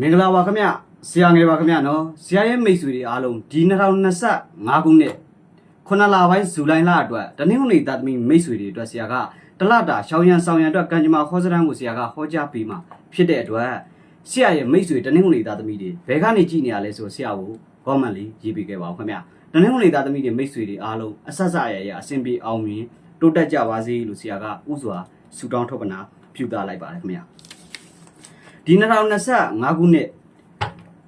မင်္ဂလာပါခင်ဗျဆရာငယ်ပါခင်ဗျနော်ဆရာရဲ့မိတ်ဆွေတွေအားလုံးဒီ2025ခုနှစ်ခုနလပိုင်းဇူလိုင်လအတွက်တနင်္ဂနွေသားသမီးမိတ်ဆွေတွေအတွက်ဆရာကတလတာရှောင်းရန်ဆောင်ရန်အတွက်ကံကြမ္မာခေါ်စရန်ကိုဆရာကဟောကြားပေးမှာဖြစ်တဲ့အတွက်ဆရာရဲ့မိတ်ဆွေတနင်္ဂနွေသားသမီးတွေဘယ်ကနေကြည့်နေရလဲဆိုဆရာကို comment လေးရေးပေးခဲ့ပါဦးခင်ဗျတနင်္ဂနွေသားသမီးတွေမိတ်ဆွေတွေအားလုံးအဆက်ဆက်ရရအဆင်ပြေအောင်မြင်တိုးတက်ကြပါစေလို့ဆရာကဥစွာဆုတောင်းထုတ်ပနာပြုသလိုက်ပါတယ်ခင်ဗျ ဒီ2025ခုနှစ်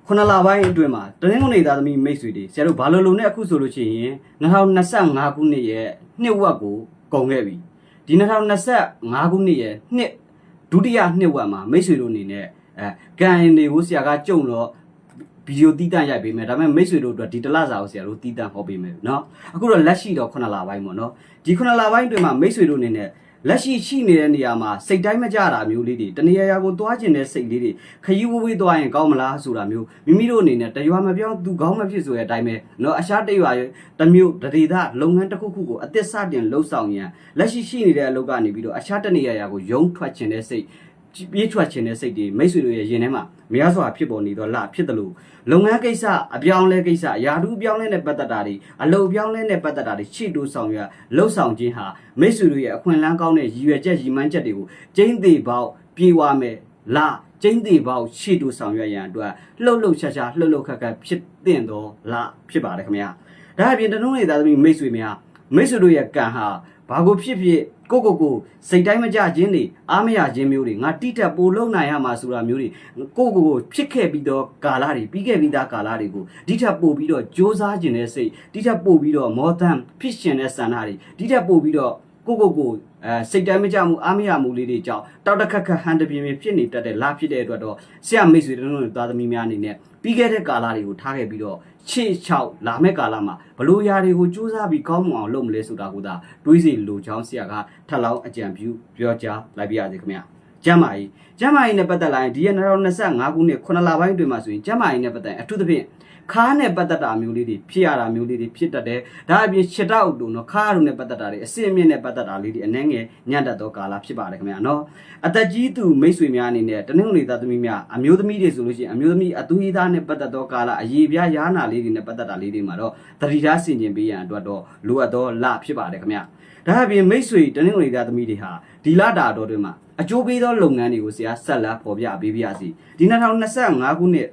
ခုနလပိုင်းအတွင်းမှာတနင်္ဂနွေသားသမီးမိတ်ဆွေတွေဆရာတို့ဘာလို့လုံနဲ့အခုဆိုလို့ရှိရင်2025ခုနှစ်ရဲ့နှစ်ဝက်ကိုကုန်ခဲ့ပြီဒီ2025ခုနှစ်ရဲ့နှစ်ဒုတိယနှစ်ဝက်မှာမိတ်ဆွေတို့အနေနဲ့အဲကန်ရင်တွေကိုဆရာကကြုံတော့ဗီဒီယိုတီးတန့်ရိုက်ပေးမယ်ဒါပေမဲ့မိတ်ဆွေတို့အတွက်ဒီတလစာကိုဆရာတို့တီးတန့်ဟောပေးမယ်เนาะအခုတော့လက်ရှိတော့ခုနလပိုင်းပေါ့เนาะဒီခုနလပိုင်းအတွင်းမှာမိတ်ဆွေတို့အနေနဲ့ လက်ရှိရှိနေတဲ့နေရာမှာစိတ်တိုင်းမကြတာမျိုးလေးတွေတနေရာရာကိုသွားကျင်တဲ့စိတ်လေးတွေခရီးဝေးဝေးသွားရင်ကောင်းမလားဆိုတာမျိုးမိမိတို့အနေနဲ့တရွာမပြောင်းသူကောင်းမဖြစ်ဆိုတဲ့အတိုင်းပဲเนาะအရှားတရွာရဲ့တစ်မျိုးတရေသားလုပ်ငန်းတစ်ခုခုကိုအသစ်စတင်လှုပ်ဆောင်ရန်လက်ရှိရှိနေတဲ့အလုပ်ကနေပြီးတော့အရှားတနေရာရာကိုယုံထွက်ခြင်းတဲ့စိတ် ပြေးထွက်ခြင်းတဲ့စိတ်တွေမိတ်ဆွေတို့ရဲ့ရင်ထဲမှာများစွာဖြစ်ပေါ်နေတော့လဖြစ်တယ်လို့လုပ်ငန်းကိစ္စအပြောင်းလဲကိစ္စယာတူအပြောင်းလဲနဲ့ပတ်သက်တာတွေအလုပ်ပြောင်းလဲနဲ့ပတ်သက်တာတွေရှေ့တိုးဆောင်ရလှုပ်ဆောင်ခြင်းဟာမိတ်ဆွေတို့ရဲ့အခွင့်အလမ်းကောင်းတဲ့ရည်ရွယ်ချက်ရည်မှန်းချက်တွေကိုကျင်းသေးပေါက်ပြေးဝမယ်လာကျင်းသေးပေါက်ရှေ့တိုးဆောင်ရွက်ရန်အတွက်လှုပ်လှုပ်ရှားရှားလှုပ်လှုပ်ခက်ခက်ဖြစ်တဲ့တော့လာဖြစ်ပါတယ်ခင်ဗျာဒါအပြင်တနုံးနေသားသမီးမိတ်ဆွေများမိတ်ဆွေတို့ရဲ့ကံဟာ ဘာကိုဖြစ်ဖြစ်ကိုကိုကိုစိတ်တိုင်းမကြခြင်းတွေအားမရခြင်းမျိုးတွေငါတိတက်ပိုလုံနိုင်ရမှာဆိုတာမျိုးတွေကိုကိုကိုဖြစ်ခဲ့ပြီးတော့ကာလတွေပြီးခဲ့ပြီးသားကာလတွေကိုဒီထက်ပိုပြီးတော့စ조사ခြင်းတဲ့စိတ်ဒီထက်ပိုပြီးတော့မောသန်ဖြစ်ရှင်တဲ့ဆန္ဒတွေဒီထက်ပိုပြီးတော့ကိုကိုကိုအဲစိတ်တိုင်းမကြမှုအားမရမှုလေးတွေကြောင့်တောက်တခက်ခက်ဟန်တပြင်းပြင်းဖြစ်နေတတ်တဲ့လာဖြစ်တဲ့အတွက်တော့ဆရာမိတ်ဆွေတို့တို့သားသမီးများအနေနဲ့ပြီးခဲ့တဲ့ကာလတွေကိုထားခဲ့ပြီးတော့ ချေချောက်လာမဲ့ကာလမှာဘလို့ຢာတွေကိုစူးစမ်းပြီးကောင်းမွန်အောင်လုပ်မလဲဆိုတာကိုသာတွေးစီလိုချောင်းဆရာကထပ်လောင်းအကြံပြုပြောကြားလိုက်ပြရစေခင်ဗျာကျမ်းမာရေးကျမ်းမာရေးနဲ့ပတ်သက်လာရင်ဒီရက်2025ခုနှစ်9လပိုင်းတွင်မှာဆိုရင်ကျမ်းမာရေးနဲ့ပတ်သက်အထူးသဖြင့် ခါးနဲ့ပတ်သက်တာမျိုးလေးတွေဖြစ်ရတာမျိုးလေးတွေဖြစ်တတ်တယ်။ဒါအပြင်ခြေထောက်တို့နော်ခါးတို့နဲ့ပတ်သက်တာတွေအစင်အမြင့်နဲ့ပတ်သက်တာလေးတွေအနှဲငယ်ညံ့တတ်သောကာလဖြစ်ပါတယ်ခင်ဗျာနော်။အသက်ကြီးသူမိတ်ဆွေများအနေနဲ့တနင်္ဂနွေသားသမီးများအမျိုးသမီးတွေဆိုလို့ရှိရင်အမျိုးသမီးအသွေးသားနဲ့ပတ်သက်သောကာလအရေးပြားရားနာလေးတွေနဲ့ပတ်သက်တာလေးတွေမှာတော့တတိထားဆင်ခြင်ပေးရန်အတွက်တော့လိုအပ်သောလဖြစ်ပါတယ်ခင်ဗျာ။ဒါအပြင်မိတ်ဆွေတနင်္ဂနွေသားသမီးတွေဟာဒီလတာတော်တွေမှာအကျိုးပေးသောလုပ်ငန်းတွေကိုဆရာဆက်လက်ပေါ်ပြပေးပါရစေ။ဒီ2025ခုနှစ်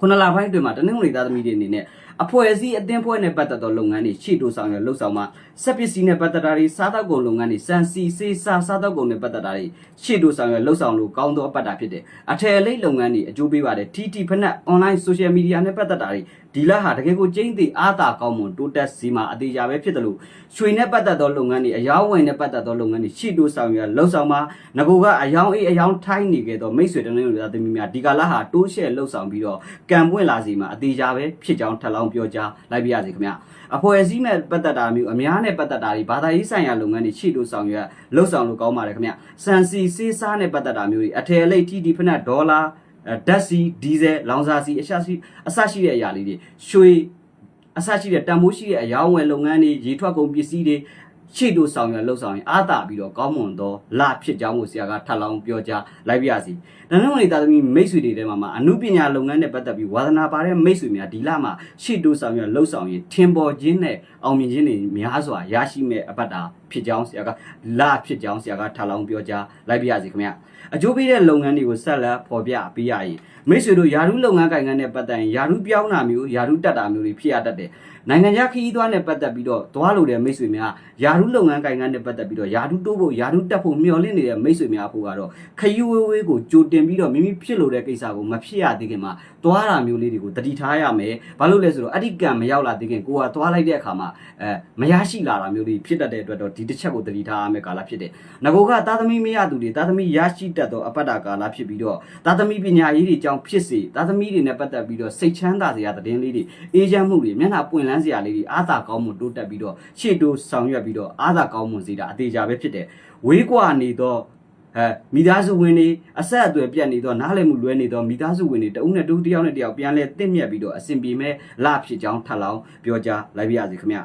ခုနလပိုင်းအတွင်းမှာတနင်္ဂနွေသားသမီးတွေအနေနဲ့ အဖွဲ့အစည်းအသင်းဖွဲ့နဲ့ပတ်သက်သောလုပ်ငန်းတွေရှေ့တိုးဆောင်ရလှုပ်ဆောင်မှာစက်ပစ္စည်းနဲ့ပတ်သက်တာတွေစားသောက်ကုန်လုပ်ငန်းတွေစံစီစေးစားစားသောက်ကုန်နဲ့ပတ်သက်တာတွေရှေ့တိုးဆောင်ရလှုပ်ဆောင်လို့ကောင်းသောအပတ်တာဖြစ်တယ်အထည်အလိပ်လုပ်ငန်းတွေအကျိုးပေးပါတယ် TT ဖက်နဲ့ online social media နဲ့ပတ်သက်တာတွေဒီလဟာတကယ်ကိုကျင်းသေးအားသာကောင်းမွန်တိုးတက်စီမှာအသေးချာပဲဖြစ်တယ်လို့ရွှေနဲ့ပတ်သက်သောလုပ်ငန်းတွေအယောင်းဝယ်နဲ့ပတ်သက်သောလုပ်ငန်းတွေရှေ့တိုးဆောင်ရလှုပ်ဆောင်မှာငကိုကအယောင်းအေးအယောင်းထိုင်းနေခဲ့သောမိတ်ဆွေတနင်္ဂနွေသားသမီးများဒီကာလဟာတိုးရှဲလှုပ်ဆောင်ပြီးတော့ကံပွင့်လာစီမှာအသေးချာပဲဖြစ်ကြောင်းထပ်လောင်းပြောကြားလိုက်ပြရစီခင်ဗျာအဖွဲ့အစည်းနဲ့ပတ်သက်တာမျိုးအများနဲ့ပတ်သက်တာတွေဘာသာရေးဆိုင်ရာလုပ်ငန်းတွေရှေ့တိုးဆောင်ရလှုပ်ဆောင်လို့ကောင်းပါတယ်ခင်ဗျာစံစီစေးစားနဲ့ပတ်သက်တာမျိုးတွေအထည်အလိပ် TT ဖက်နဲ့ဒေါ်လာဓာတ်စီဒီဇယ်လောင်စာစီအရှာစီအစရှိတဲ့အရာလေးတွေရွှေအစရှိတဲ့တန်ဖိုးရှိတဲ့အယောင်းဝယ်လုပ်ငန်းတွေရေထွက်ကုန်ပစ္စည်းတွေ ရှေ့တို့ဆောင်ရလှုပ်ဆောင်ရင်အားတာပြီးတော့ကောင်းမွန်သောလဖြစ်ကြောင်းကိုဆရာကထပ်လောင်းပြောကြားလိုက်ပြရစီ။ဒါနဲ့ဝင်သားသမီးမိတ်ဆွေတွေထဲမှာမှာအမှုပညာလုပ်ငန်းနဲ့ပတ်သက်ပြီးဝါသနာပါတဲ့မိတ်ဆွေများဒီလမှာရှေ့တို့ဆောင်ရလှုပ်ဆောင်ရင်ထင်ပေါ်ခြင်းနဲ့အောင်မြင်ခြင်းတွေများစွာရရှိမဲ့အပတ်တာ ဖြစ်ကြောင်းဆရာကလဖြစ်ကြောင်းဆရာကထပ်လောင်းပြောကြားလိုက်ပြရစီခင်ဗျ။အကျိုးပေးတဲ့လုပ်ငန်းတွေကိုဆက်လက်ဖော်ပြပေးရရင်မိတ်ဆွေတို့ယာရုလုပ်ငန်းကိုင်ငန်းနဲ့ပတ်သက်ရင်ယာရုပြောင်းတာမျိုးယာရုတက်တာမျိုးတွေဖြစ်ရတတ်တယ်နိုင်ငံခြားခရီးသွားနဲ့ပတ်သက်ပြီးတော့သွားလို့တဲ့မိတ်ဆွေများယာရုလုပ်ငန်းကိုင်ငန်းနဲ့ပတ်သက်ပြီးတော့ယာရုတိုးဖို့ယာရုတက်ဖို့မျှော်လင့်နေတဲ့မိတ်ဆွေများဖို့ကတော့ခရီးဝေးဝေးကိုကြိုတင်ပြီးတော့မိမိဖြစ်လို့တဲ့ကိစ္စကိုမဖြစ်ရသေးခင်မှာသွားတာမျိုးလေးတွေကိုတတိထားရမယ်ဘာလို့လဲဆိုတော့အဲ့ဒီကံမရောက်လာသေးခင်ကိုကသွားလိုက်တဲ့အခါမှာအဲမရရှိလာတာမျိုးတွေဖြစ်တတ်တဲ့အတွက်တော့ဒီတစ်ချက်ကိုတတိထားရမယ်ကာလဖြစ်တယ်ငကိုကသားသမီးမရသူတွေသားသမီးရရှိတတ်သောအပတ္တကာလဖြစ်ပြီးတော့သားသမီးပညာရေးတွေကြောင့်ဖြစ်စေသားသမီးတွေနဲ့ပတ်သက်ပြီးတော့စိတ်ချမ်းသာစရာသတင်းလေးတွေအေးချမ်းမှုတွေမျက်နှာပွင့်လန်းစရာလေးတွေအားသာကောင်းမှုတိုးတက်ပြီးတော့ရှေ့တိုးဆောင်ရွက်ပြီးတော့အားသာကောင်းမှုစေတာအသေးချာပဲဖြစ်တယ်ဝေးကွာနေတော့အဲမိသားစုဝင်တွေအဆက်အသွယ်ပြတ်နေတော့နားလည်မှုလွဲနေတော့မိသားစုဝင်တွေတဦးနဲ့တူတယောက်နဲ့တယောက်ပြန်လဲတင့်မြတ်ပြီးတော့အစဉ်ပြေမဲ့လဖြစ်ကြောင်းထပ်လောင်းပြောကြားလိုက်ပါရစေခင်ဗျ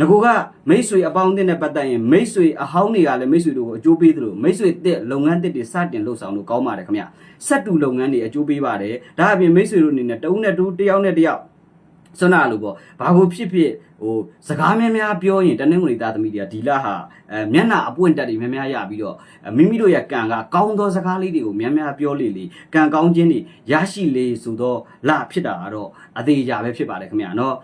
ငကိုကမိတ်ဆွေအပေါင်းအသင်းနဲ့ပတ်သက်ရင်မိတ်ဆွေအဟောင်းတွေကလည်းမိတ်ဆွေတို့ကိုအကျိုးပေးသလိုမိတ်ဆွေတဲ့လုပ်ငန်းတစ်တွေစတင်လှုပ်ဆောင်လို့ကောင်းပါတယ်ခင်ဗျဆက်တူလုပ်ငန်းတွေအကျိုးပေးပါတယ်ဒါအပြင်မိတ်ဆွေတို့အနေနဲ့တဦးနဲ့တူတစ်ယောက်နဲ့တစ်ယောက်စွမ်းနာလို့ပေါ့ဘာကိုဖြစ်ဖြစ်ဟိုစကားများများပြောရင်တနင်္ဂနွေသားသမီးတွေကဒီလဟာအဲမျက်နှာအပွင့်တက်တွေများများရပြီးတော့မိမိတို့ရဲ့ကံကကောင်းသောစကားလေးတွေကိုများများပြောလေလေကံကောင်းခြင်းတွေရရှိလေဆိုတော့လဖြစ်တာကတော့အသေးအကြပဲဖြစ်ပါတယ်ခင်ဗျာနော်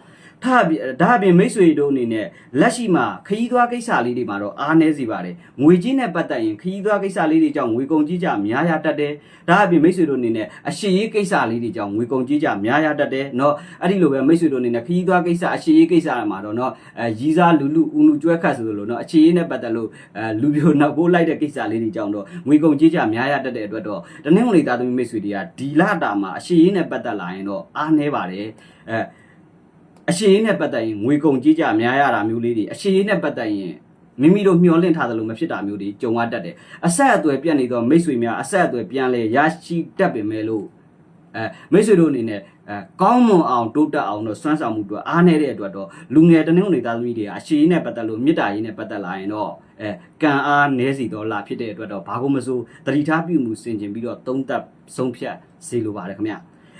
ထားပြီဒါအပြင်မိတ်ဆွေတို့အနေနဲ့လက်ရှိမှာခရီးသွားကိစ္စလေးတွေမှာတော့အားနည်းစီပါတယ်ငွေကြီးနဲ့ပတ်သက်ရင်ခရီးသွားကိစ္စလေးတွေကြောင့်ငွေကုန်ကြီးကြများရတတ်တယ်ဒါအပြင်မိတ်ဆွေတို့အနေနဲ့အရှိရေးကိစ္စလေးတွေကြောင့်ငွေကုန်ကြီးကြများရတတ်တယ်เนาะအဲ့ဒီလိုပဲမိတ်ဆွေတို့အနေနဲ့ခရီးသွားကိစ္စအရှိရေးကိစ္စမှာတော့เนาะအဲရီးစားလူလူဦးနူကျွဲခတ်ဆိုလို့เนาะအရှိရေးနဲ့ပတ်သက်လို့အဲလူပြိုနောက်ကိုလိုက်တဲ့ကိစ္စလေးတွေကြောင့်တော့ငွေကုန်ကြီးကြများရတတ်တဲ့အတွက်တော့တနင်္ဂနွေသားသမီးမိတ်ဆွေတွေကဒီလတာမှာအရှိရေးနဲ့ပတ်သက်လာရင်တော့အားနည်းပါတယ်အဲ အရှိရေးနဲ့ပတ်သက်ရင်ငွေကုန်ကြီးကြများရတာမျိုးလေးတွေအရှိရေးနဲ့ပတ်သက်ရင်မိမိတို့မျှော်လင့်ထားသလိုမဖြစ်တာမျိုးတွေကြုံရတတ်တယ်အဆက်အသွယ်ပြတ်နေတော့မိတ်ဆွေများအဆက်အသွယ်ပြန်လဲရရှိတတ်ပင်မဲ့လို့အဲမိတ်ဆွေတို့အနေနဲ့အဲကောင်းမွန်အောင်တိုးတက်အောင်တော့စွမ်းဆောင်မှုအတွက်အားနေတဲ့အတွက်တော့လူငယ်တနင်္ဂနွေသားသမီးတွေကအရှိရေးနဲ့ပတ်သက်လို့မေတ္တာရေးနဲ့ပတ်သက်လာရင်တော့အဲကံအားနည်းစီတော့လာဖြစ်တဲ့အတွက်တော့ဘာကိုမစိုးတတိထားပြုမှုစင်ကျင်ပြီးတော့သုံးသပ်ဆုံးဖြတ်စေလိုပါတယ်ခင်ဗျ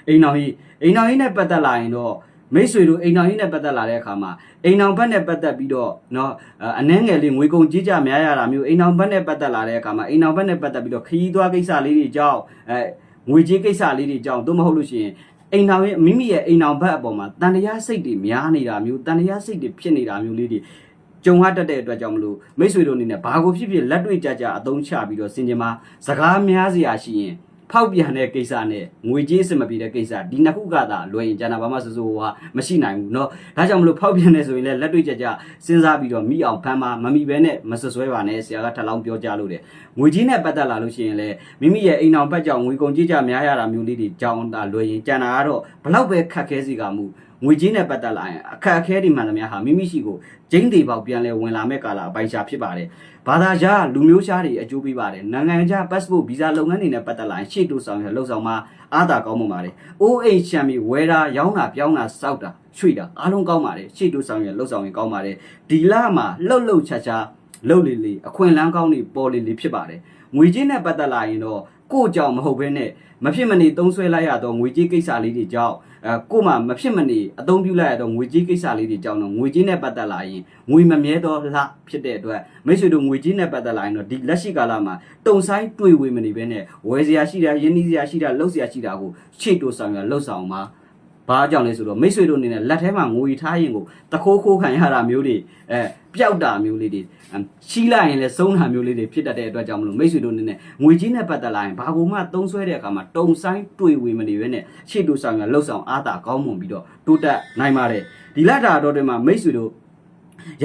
အိမ်တော်ကြီးအိမ်တော်ကြီးနဲ့ပတ်သက်လာရင်တော့ မိတ်ဆွေတို့အိမ်တော်ကြီးနဲ့ပတ်သက်လာတဲ့အခါမှာအိမ်တော်ဘက်နဲ့ပတ်သက်ပြီးတော့เนาะအနှဲငယ်လေးငွေကုန်ကြီးကြများရတာမျိုးအိမ်တော်ဘက်နဲ့ပတ်သက်လာတဲ့အခါမှာအိမ်တော်ဘက်နဲ့ပတ်သက်ပြီးတော့ခရီးသွားကိစ္စလေးတွေကြောင့်အဲငွေကြီးကိစ္စလေးတွေကြောင့်သို့မဟုတ်လို့ရှိရင်အိမ်တော်ရဲ့မိမိရဲ့အိမ်တော်ဘက်အပေါ်မှာတန်တရားစိတ်တွေများနေတာမျိုးတန်တရားစိတ်တွေဖြစ်နေတာမျိုးလေးတွေကြုံရတတ်တဲ့အတွက်ကြောင့်မလို့မိတ်ဆွေတို့အနေနဲ့ဘာကိုဖြစ်ဖြစ်လက်တွေ့ကြကြအသုံးချပြီးတော့စင်ကြင်မှာစကားများစရာရှိရင် ဖောက်ပြန်တဲ့ကိစ္စနဲ့ငွေကြေးအစမပြေတဲ့ကိစ္စဒီနှစ်ခုကသာလွယ်ရင်ကျန်တာဘာမှစိုးစိုးဟာမရှိနိုင်ဘူးเนาะဒါကြောင့်မလို့ဖောက်ပြန်နေဆိုရင်လည်းလက်တွေ့ကြကြစဉ်းစားပြီးတော့မိအောင်ဖမ်းပါမမိဘဲနဲ့မဆွဆွဲပါနဲ့ဆရာကထပ်လောင်းပြောကြလို့တယ်ငွေကြေးနဲ့ပတ်သက်လာလို့ရှိရင်လည်းမိမိရဲ့အိမ်အောင်ဘက်ကြောင့်ငွေကုန်ကြေးကြများရတာမျိုးလေးတွေကြောင်းတာလွယ်ရင်ကျန်တာကတော့ဘလောက်ပဲခက်ခဲစီကမှုငွေကြေးနဲ့ပတ်သက်လာရင်အခက်အခဲတွေမှန်သမျှဟာမိမိရှိကိုကျင်းသေးပေါက်ပြန်လဲဝင်လာမဲ့ကာလအပိုင်ရှာဖြစ်ပါတယ် ဘာသာခြားလူမျိုးခြားတွေအကျိုးပေးပါတယ်နိုင်ငံခြား passport visa လုပ်ငန်းတွေနဲ့ပတ်သက်လာရင်ရှေ့တိုးဆောင်ရလှုပ်ဆောင်မှာအားသာကောင်းမှုပါတယ် OH ချန်ပီဝယ်တာရောင်းတာပြောင်းတာစောက်တာရွှေ့တာအားလုံးကောင်းပါတယ်ရှေ့တိုးဆောင်ရလှုပ်ဆောင်ရင်ကောင်းပါတယ်ဒီလမှာလှုပ်လှုပ်ချာချာလှုပ်လေလေအခွင့်အလန်းကောင်းတွေပေါ်လေလေဖြစ်ပါတယ်ငွေကြေးနဲ့ပတ်သက်လာရင်တော့ ကို့ကြောင့်မဟုတ်ဘဲနဲ့မဖြစ်မနေသုံးဆွဲလိုက်ရတော့ငွေကြေးကိစ္စလေးတွေကြောင့်အဲကို့မှာမဖြစ်မနေအသုံးပြုလိုက်ရတော့ငွေကြေးကိစ္စလေးတွေကြောင့်တော့ငွေကြေးနဲ့ပတ်သက်လာရင်ငွေမမြဲတော့လဖြစ်တဲ့အတွက်မိတ်ဆွေတို့ငွေကြေးနဲ့ပတ်သက်လာရင်တော့ဒီလက်ရှိကာလမှာတုံဆိုင်တွေ့ဝေမနေဘဲနဲ့ဝယ်စရာရှိတာရင်းနှီးစရာရှိတာလှုပ်စရာရှိတာကိုခြေတိုးဆောင်ရလှုပ်ဆောင်မှာ ဘာကြောင့်လဲဆိုတော့မိတ်ဆွေတို့အနေနဲ့လက်ထဲမှာငွေထားရင်ကိုတခိုးခိုးခံရတာမျိုးတွေအဲပျောက်တာမျိုးလေးတွေရှိလိုက်ရင်လည်းဆုံးတာမျိုးလေးတွေဖြစ်တတ်တဲ့အတွက်ကြောင့်မလို့မိတ်ဆွေတို့အနေနဲ့ငွေကြီးနဲ့ပတ်သက်လာရင်ဘာကိုမှသုံးဆွဲတဲ့အခါမှာတုံဆိုင်တွေ့ဝေမနေဘဲနဲ့ရှေ့တူဆောင်ရလှုပ်ဆောင်အားသာကောင်းမွန်ပြီးတော့တိုးတက်နိုင်ပါတယ်ဒီလက်တာတော့တွေမှာမိတ်ဆွေတို့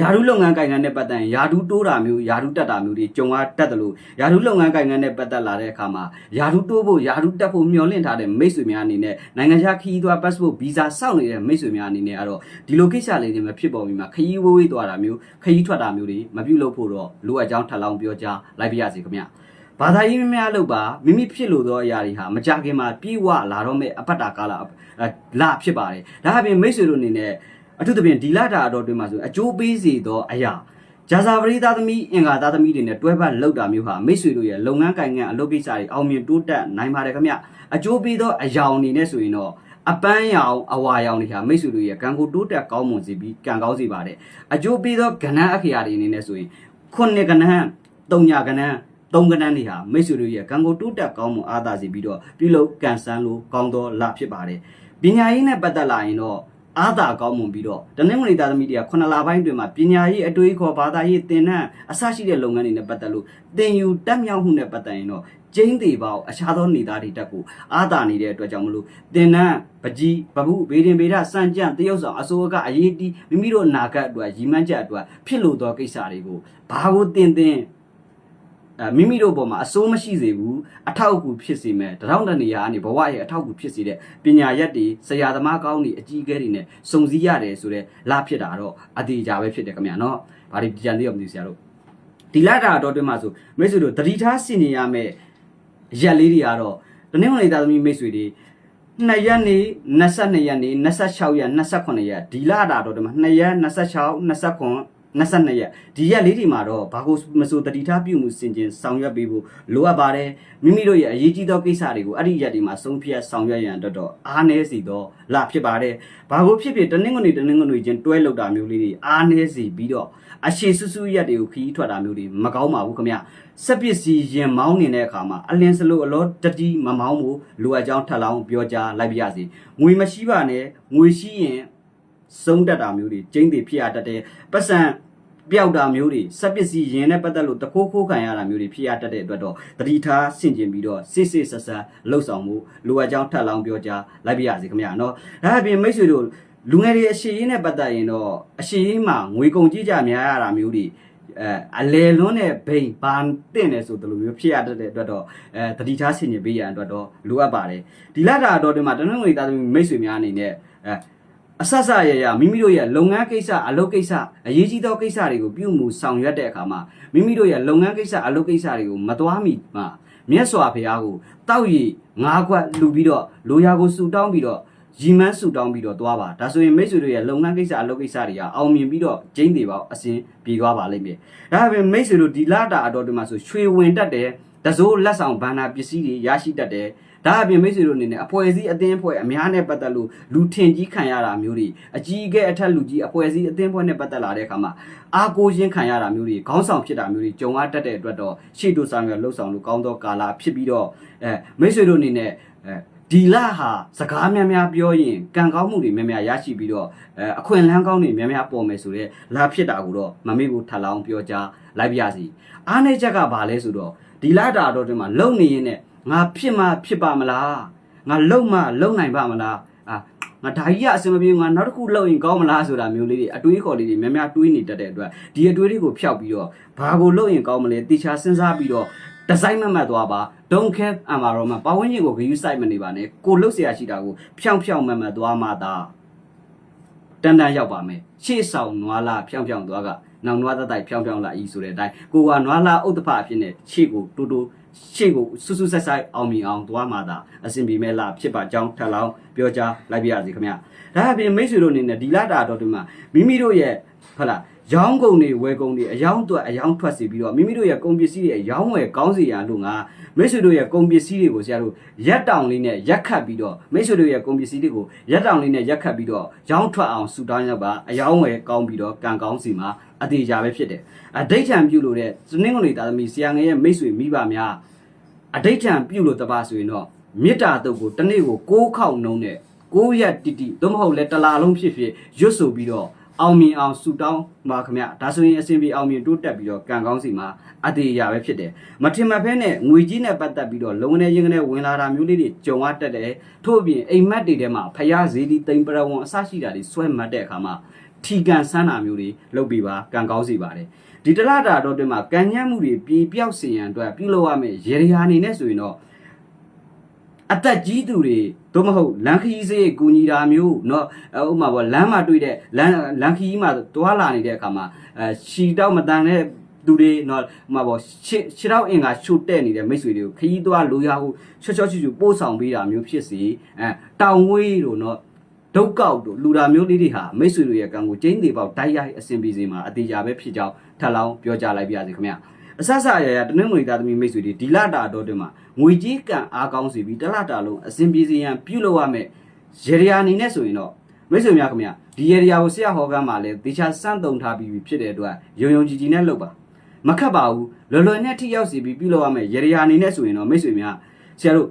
ယာရုလုပ်ငန်းကိုင်ငံနဲ့ပတ်သက်ရင်ယာရုတိုးတာမျိုးယာရုတက်တာမျိုးတွေကြုံရတတ်တယ်လို့ယာရုလုပ်ငန်းကိုင်ငံနဲ့ပတ်သက်လာတဲ့အခါမှာယာရုတိုးဖို့ယာရုတက်ဖို့မျှော်လင့်ထားတဲ့မိတ်ဆွေများအနေနဲ့နိုင်ငံခြားခရီးသွား passport visa စောင့်နေတဲ့မိတ်ဆွေများအနေနဲ့ကတော့ဒီလိုကိစ္စလေးတွေမဖြစ်ပေါ်မီမှာခရီးဝေးဝေးသွားတာမျိုးခရီးထွက်တာမျိုးတွေမပြုလုပ်ဖို့တော့လိုအပ်ကြောင်းထပ်လောင်းပြောကြားလိုက်ပါရစေခင်ဗျဘာသာရေးများများလုပ်ပါမိမိဖြစ်လို့သောအရာတွေဟာမကြခင်မှာပြေဝလာတော့မဲ့အပတ်တာကာလလာဖြစ်ပါတယ်ဒါအပြင်မိတ်ဆွေတို့အနေနဲ့ အထူးသဖြင့်ဒီလတာအတော်တွင်မှာဆိုအကျိုးပေးစေသောအရာဂျာဇာပရိသားသမီးအင်္ဂါသားသမီးတွေနဲ့တွဲပတ်လောက်တာမျိုးဟာမိတ်ဆွေတို့ရဲ့လုပ်ငန်းကိုင်ငံအလုပ်ကိစ္စတွေအောင်မြင်တိုးတက်နိုင်ပါတယ်ခင်ဗျအကျိုးပေးသောအရာအနေနဲ့ဆိုရင်တော့အပန်းရောင်အဝါရောင်တွေဟာမိတ်ဆွေတို့ရဲ့ကံကိုတိုးတက်ကောင်းမွန်စေပြီးကံကောင်းစေပါတယ်အကျိုးပေးသောကဏ္ဍအခရာတွေအနေနဲ့ဆိုရင်ခုနှစ်ကဏ္ဍသုံးညာကဏ္ဍသုံးကဏ္ဍတွေဟာမိတ်ဆွေတို့ရဲ့ကံကိုတိုးတက်ကောင်းမွန်အားသာစေပြီးတော့ပြုလုပ်ကန်ဆန်းလို့ကောင်းသောလဖြစ်ပါတယ်ပညာရေးနဲ့ပတ်သက်လာရင်တော့ အားသာကောင်းမွန်ပြီးတော့တနင်္ဂနွေသားသမီးတွေကခုနှစ်လပိုင်းတွင်မှာပညာရေးအတွေးခေါ်ဘာသာရေးသင်တန်းအစရှိတဲ့လုပ်ငန်းတွေနဲ့ပတ်သက်လို့သင်ယူတက်မြောက်မှုနဲ့ပတ်သက်ရင်တော့ကျင်းသေးပါအောင်အခြားသောနေသားတွေတက်ကိုအားသာနေတဲ့အတွက်ကြောင့်မလို့သင်တန်းပကြီးဗဟုဘေဒင်ဘေဒစံကြံတရုပ်ဆောင်အစိုးရကအရေးတီးမိမိတို့နာဂတ်အတွက်ရီမန်းချက်အတွက်ဖြစ်လို့သောကိစ္စတွေကိုဘာကိုသင်သင်အဲ မိမိတို့ဘောမှာအစိုးမရှိစေဘူးအထောက်အကူဖြစ်စေမဲ့တရောင်းတနေရာကနေဘဝရဲ့အထောက်အကူဖြစ်စေတဲ့ပညာရက်တွေဆရာသမားကောင်းတွေအကြီးအကဲတွေနဲ့စုံစည်းရတယ်ဆိုတော့လာဖြစ်တာတော့အသေးကြပဲဖြစ်တယ်ခင်ဗျာနော်ဘာဒီကြံသေးရောမသိဆရာတို့ဒီလာတာတော့တွင်မှာဆိုမိတ်ဆွေတို့တတိထားစင်နေရမယ်ရက်လေးတွေကတော့တနင်္ဂနွေသားသမီးမိတ်ဆွေတွေ2ရက်နေ့22ရက်နေ့26ရက်28ရက်ဒီလတာတော့ဒီမှာ2ရက်26 29 22ရက်ဒီရက်လေးဒီမှာတော့ဘာကိုမဆိုတတိထားပြုမှုစင်ကျင်ဆောင်ရွက်ပေးဖို့လိုအပ်ပါတယ်မိမိတို့ရဲ့အရေးကြီးသောကိစ္စတွေကိုအဲ့ဒီရက်ဒီမှာဆုံးဖြတ်ဆောင်ရွက်ရန်အတွက်တော့အားနည်းစီတော့လဖြစ်ပါတယ်ဘာကိုဖြစ်ဖြစ်တနင်္ဂနွေတနင်္ဂနွေချင်းတွဲလောက်တာမျိုးလေးတွေအားနည်းစီပြီးတော့အရှိဆူဆူရက်တွေကိုခီးထွက်တာမျိုးတွေမကောင်းပါဘူးခင်ဗျစက်ပစ္စည်းရင်မောင်းနေတဲ့အခါမှာအလင်းစလို့အလောတတိမမောင်းဘူးလိုအပ်ကြောင်းထပ်လောင်းပြောကြားလိုက်ပြရစီငွေမရှိပါနဲ့ငွေရှိရင်ဆုံးတက်တာမျိုးတွေကျင်းတွေဖြစ်ရတတ်တယ်ပတ်စံ ပျောက်တာမျိုးတွေစက်ပစ္စည်းရင်နဲ့ပတ်သက်လို့တခိုးခိုးခံရတာမျိုးတွေဖြစ်ရတတ်တဲ့အတွက်တော့တတိထားဆင်ကျင်ပြီးတော့စစ်စစ်ဆက်ဆက်လှုပ်ဆောင်မှုလိုအပ်ကြောင်းထပ်လောင်းပြောကြားလိုက်ပြရစီခင်ဗျာနော်ဒါအပြင်မိတ်ဆွေတို့လူငယ်တွေအရှိရင်နဲ့ပတ်သက်ရင်တော့အရှိရင်မှာငွေကုန်ကြီးကြများရတာမျိုးတွေအဲအလဲလွန်းတဲ့ဘိန်ဘာတင့်တယ်ဆိုတလိုမျိုးဖြစ်ရတတ်တဲ့အတွက်တော့အဲတတိထားဆင်ကျင်ပေးရန်အတွက်တော့လိုအပ်ပါတယ်ဒီလတာတော့ဒီမှာတနင်္ဂနွေသားသမီးမိတ်ဆွေများအနေနဲ့အဲ အဆက်ဆက်ရရမိမိတို့ရဲ့လုပ်ငန်းကိစ္စအလုပ်ကိစ္စအရေးကြီးသောကိစ္စတွေကိုပြုမှုဆောင်ရွက်တဲ့အခါမှာမိမိတို့ရဲ့လုပ်ငန်းကိစ္စအလုပ်ကိစ္စတွေကိုမသွားမီမှာမြတ်စွာဘုရားကိုတောက်ရည်ငါးခွက်လှူပြီးတော့လိုရာကိုဆူတောင်းပြီးတော့ရီမန်းဆူတောင်းပြီးတော့သွားပါဒါဆိုရင်မိတ်ဆွေတို့ရဲ့လုပ်ငန်းကိစ္စအလုပ်ကိစ္စတွေကအောင်မြင်ပြီးတော့ကျင်းတွေပေါ့အစဉ်ပြေသွားပါလိမ့်မယ်ဒါပေမဲ့မိတ်ဆွေတို့ဒီလာတာအတော်ဒီမှာဆိုရွှေဝင်တတ်တယ်တစိုးလက်ဆောင်ဘန္နာပစ္စည်းတွေရရှိတတ်တယ် ဒါအပြင်မိတ်ဆွေတို့အနေနဲ့အဖွဲ့အစည်းအသင်းအဖွဲ့အများနဲ့ပတ်သက်လို့လူထင်ကြီးခံရတာမျိုးတွေအကြီးအကဲအထက်လူကြီးအဖွဲ့အစည်းအသင်းအဖွဲ့နဲ့ပတ်သက်လာတဲ့အခါမှာအားကိုးခြင်းခံရတာမျိုးတွေခေါင်းဆောင်ဖြစ်တာမျိုးတွေကြုံရတတ်တဲ့အတွက်တော့ရှေ့တို့ဆောင်ရလှုပ်ဆောင်လို့ကောင်းသောကာလဖြစ်ပြီးတော့အဲမိတ်ဆွေတို့အနေနဲ့အဲဒီလဟာစကားများများပြောရင်ကံကောင်းမှုတွေများများရရှိပြီးတော့အဲအခွင့်အလမ်းကောင်းတွေများများပေါ်မယ်ဆိုတော့လာဖြစ်တာကိုတော့မမေ့ဘူးထပ်လောင်းပြောကြားလိုက်ပါရစီအားနေချက်ကဘာလဲဆိုတော့ဒီလာတာတော့ဒီမှာလုံနေရင်နဲ့ ငါဖြစ်မှဖြစ်ပါမလားငါလုံမှလုံနိုင်ပါမလားအာငါဒါကြီးကအစမပြေဘူးငါနောက်တစ်ခုလုံရင်ကောင်းမလားဆိုတာမျိုးလေးတွေအတွေးခေါ်လေးတွေများများတွေးနေတတ်တဲ့အတွက်ဒီအတွေးတွေကိုဖျောက်ပြီးတော့ဘာကိုလုံရင်ကောင်းမလဲတေချာစဉ်းစားပြီးတော့ဒီဇိုင်းမမှတ်သွားပါ don't care အမှာတော့မပဝန်းကျင်ကိုဂရုစိုက်မနေပါနဲ့ကိုလှုပ်เสียရှိတာကိုဖြောင်းဖြောင်းမှတ်မှတ်သွားမှသာတန်တန်ရောက်ပါမယ်ရှေ့ဆောင်နွားလာဖြောင်းဖြောင်းသွားကနောင်နွားသက်တိုက်ဖြောင်းဖြောင်းလာဤဆိုတဲ့အတိုင်းကိုကနွားလာဥဒ္ဒဖအဖြစ်နဲ့ရှေ့ကိုတူတူ ရှေ့ကိုဆူဆူဆက်ဆက်အောင်မြင်အောင်သွားမှသာအဆင်ပြေမဲ့လားဖြစ်ပါကြောင်းထပ်လောင်းပြောကြားလိုက်ပြရစီခင်ဗျာဒါအပြင်မိတ်ဆွေတို့အနေနဲ့ဒီလာတာတော့ဒီမှာမိမိတို့ရဲ့ဟုတ်လားရောင်းကုန်တွေဝယ်ကုန်တွေအယောင်းအတွက်အယောင်းထွက်စီပြီးတော့မိမိတို့ရဲ့ကုန်ပစ္စည်းတွေအယောင်းဝယ်ကောင်းစီရလို့ငါမိတ်ဆွေတို့ရဲ့ကုန်ပစ္စည်းတွေကိုဆရာတို့ရက်တောင်လေးနဲ့ရက်ခတ်ပြီးတော့မိတ်ဆွေတို့ရဲ့ကုန်ပစ္စည်းတွေကိုရက်တောင်လေးနဲ့ရက်ခတ်ပြီးတော့ရောင်းထွက်အောင်ဆူတောင်းရပါအယောင်းဝယ်ကောင်းပြီးတော့ကံကောင်းစီမှာ အသေးချာပဲဖြစ်တယ်အဒိဋ္ဌံပြုလို့တဲ့စနင်းကုန်တွေတာသမီဆရာငယ်ရဲ့မိတ်ဆွေမိဘများအဒိဋ္ဌံပြုလို့တပါဆိုရင်တော့မေတ္တာတုတ်ကိုတစ်နေ့ကို6ခေါက်နှုံးတဲ့6ရက်တိတိသို့မဟုတ်လဲတစ်လာလုံးဖြစ်ဖြစ်ရွတ်ဆိုပြီးတော့အောင်မြင်အောင်ဆူတောင်းပါခင်ဗျဒါဆိုရင်အစဉ်ပြေအောင်မြင်တိုးတက်ပြီးတော့ကံကောင်းစီမှာအတေရပဲဖြစ်တယ်မထင်မှတ်ဖဲနဲ့ငွေကြီးနဲ့ပတ်သက်ပြီးတော့လုံနေရင်ကနေဝင်လာတာမျိုးလေးတွေကြုံရတတ်တယ်ထို့အပြင်အိမ်မက်တွေထဲမှာဖျားဈေးဒီတိမ်ပရဝံအစရှိတာတွေဆွဲမှတ်တဲ့အခါမှာ ထီကန်ဆန်းတာမျိုးတွေလုပ်ပြီးပါကံကောင်းစီပါတယ်ဒီတလတာတော့တင်မှာကံညံ့မှုတွေပြေပြောက်စေရန်အတွက်ပြုလုပ်ရမယ့်ရေရာအနေနဲ့ဆိုရင်တော့ အသက်ကြီးသူတွေတို့မဟုတ်လမ်းခရီးစေးကူညီတာမျိုးเนาะဥပမာပေါ့လမ်းမှာတွေ့တဲ့လမ်းလမ်းခရီးမှာတွာလာနေတဲ့အခါမှာအဲရှီတောက်မတန်တဲ့သူတွေเนาะဥပမာပေါ့ရှစ်ရှစ်တောက်အင်္ဂါချို့တဲ့နေတဲ့မိတ်ဆွေတွေကိုခရီးသွားလိုရဟုချောချောချူချူပို့ဆောင်ပေးတာမျိုးဖြစ်စီအဲတောင်ဝေးတို့เนาะ ဒုတ်ကောက်တို့လူတာမျိုးလေးတွေဟာမိတ်ဆွေတွေရဲ့ကံကိုကျင်းသေးပေါက်တိုက်ရိုက်အဆင်ပြေစေမှာအသေးချာပဲဖြစ်ကြောင်းထပ်လောင်းပြောကြားလိုက်ပါရစေခင်ဗျာအဆဆအရာရာတနင်္ဂနွေသားသမီးမိတ်ဆွေတွေဒီလတာတော့တင်မှာငွေကြီးကံအားကောင်းစီပြီးတလတာလုံးအစဉ်ပြေစီရန်ပြုလုပ်ရမယ်ရေရီယာအနေနဲ့ဆိုရင်တော့မိတ်ဆွေများခင်ဗျာဒီရေရီယာကိုဆရာဟောကမ်းမှာလဲတေချာစမ်းတုံထားပြီးဖြစ်တဲ့အတွက်ယုံယုံကြည်ကြည်နဲ့လုပ်ပါမခတ်ပါဘူးလွယ်လွယ်နဲ့ထိရောက်စီပြီးပြုလုပ်ရမယ်ရေရီယာအနေနဲ့ဆိုရင်တော့မိတ်ဆွေများဆရာတို့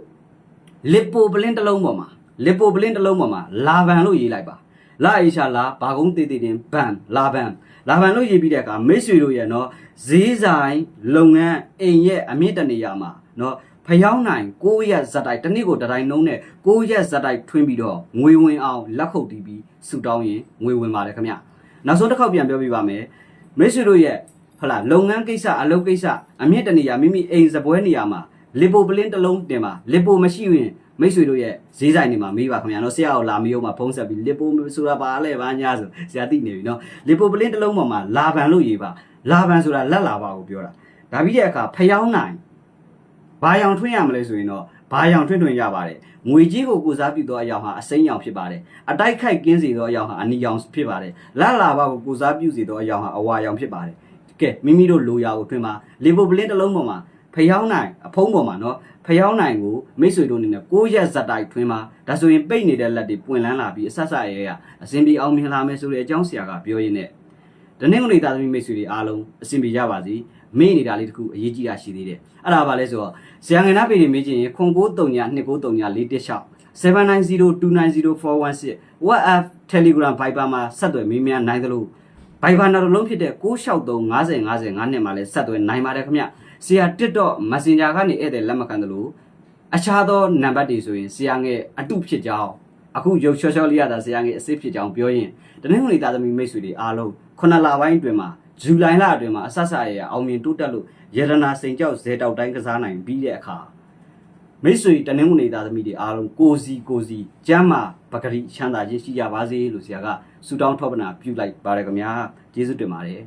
လစ်ပိုပလင်းတစ်လုံးပေါ်မှာ လစ်ပိုပလင်းတစ်လုံးပေါ်မှာလာဗန်လို့ရေးလိုက်ပါလာအေရှာလာဘာကုန်းတေးတေးတင်ဘန်လာဗန်လာဗန်လို့ရေးပြီးတဲ့အခါမိတ်ဆွေတို့ရဲ့နော်ဈေးဆိုင်လုပ်ငန်းအိမ်ရဲ့အမြင့်တနေရာမှာနော်ဖျောင်းနိုင်6ရက်ဇက်တိုက်တစ်နေ့ကိုတစ်တိုင်းနှုံးနဲ့6ရက်ဇက်တိုက်ထွင်းပြီးတော့ငွေဝင်အောင်လက်ခုပ်တီးပြီးဆူတောင်းရင်ငွေဝင်ပါတယ်ခင်ဗျနောက်ဆုံးတစ်ခေါက်ပြန်ပြောပြပါမယ်မိတ်ဆွေတို့ရဲ့ဟလာလုပ်ငန်းကိစ္စအလုပ်ကိစ္စအမြင့်တနေရာမိမိအိမ်စပွဲနေရာမှာလီပိုပလင်းတစ်လုံးတင်ပါလီပိုမရှိရင် မိတ်ဆွေတို့ရဲ့ဈေးဆိုင်တွေမှာမေးပါခင်ဗျာနော်ဆရာကိုလာမေးအောင်မှာဖုံးဆက်ပြီးလီပိုဆိုတာပါလဲပါညာဆိုဆရာသိနေပြီနော်လီပိုပလင်းတစ်လုံးပေါ်မှာလာဗန်လို့ရေးပါလာဗန်ဆိုတာလက်လာပါကိုပြောတာဒါပြီးတဲ့အခါဖျောင်းနိုင်ဘာရောင်ထွင်းရမလဲဆိုရင်တော့ဘာရောင်ထွန်းထွန်းရပါတယ်ငွေကြီးကိုကိုစားပြုသောအရောင်ဟာအစိမ်းရောင်ဖြစ်ပါတယ်အတိုက်ခိုက်ကင်းစေသောအရောင်ဟာအနီရောင်ဖြစ်ပါတယ်လလာဘကိုကိုစားပြုစေသောအရောင်ဟာအဝါရောင်ဖြစ်ပါတယ်ကဲမိမိတို့လိုရာကိုထွန်းပါလေဘိုပလင်းတစ်လုံးပေါ်မှာ ဖျောင်းနိုင်အဖုံးပေါ်မှာနော်ဖျောင်းနိုင်ကိုမိတ်ဆွေတို့အနေနဲ့ကိုရက်ဇက်တိုက်ထွင်းပါဒါဆိုရင်ပိတ်နေတဲ့လက်တွေပွင့်လန်းလာပြီးအဆက်ဆက်ရဲရအစဉ်ပြေအောင်မြင်လာမယ်ဆိုတဲ့အကြောင်းဆရာကပြောရင်းနဲ့တနင်္ဂနွေသားသမီးမိတ်ဆွေတွေအားလုံးအဆင်ပြေကြပါစေမေ့နေတာလေးတခုအရေးကြီးတာရှိသေးတယ်အဲ့ဒါပါလဲဆိုတော့ဇာငင်နာပေတွေမေးချင်ရင်ခွန်939 239 416 WhatsApp Telegram Viber မှာဆက်သွယ်မေးမြန်းနိုင်သလို Viber နောက်တစ်လုံးဖြစ်တဲ့663 50 50 9နှစ်မှာလည်းဆက်သွယ်နိုင်ပါတယ်ခင်ဗျ ဆရာ TikTok Messenger ကနေဧည့်သည်လက်မခံသလိုအခြားသောနံပါတ်တွေဆိုရင်ဆရာငယ်အတုဖြစ်ကြောင်းအခုရုပ်ချောချောလေးရတာဆရာငယ်အစစ်ဖြစ်ကြောင်းပြောရင်တနင်္ဂနွေသားသမီးမိတ်ဆွေတွေအားလုံးခုနှစ်လပိုင်းအတွင်းမှာဇူလိုင်လအတွင်းမှာအဆက်ဆက်ရရအောင်မြင်တိုးတက်လို့ရတနာစိန်ကြောက်ဇဲတောက်တိုင်းကစားနိုင်ပြီးတဲ့အခါမိတ်ဆွေတနင်္ဂနွေသားသမီးတွေအားလုံးကိုစီကိုစီကျမ်းမာပဂရိချမ်းသာခြင်းရှိကြပါစေလို့ဆရာကဆုတောင်းထောပနာပြုလိုက်ပါတယ်ခင်ဗျာကျေးဇူးတင်ပါတယ်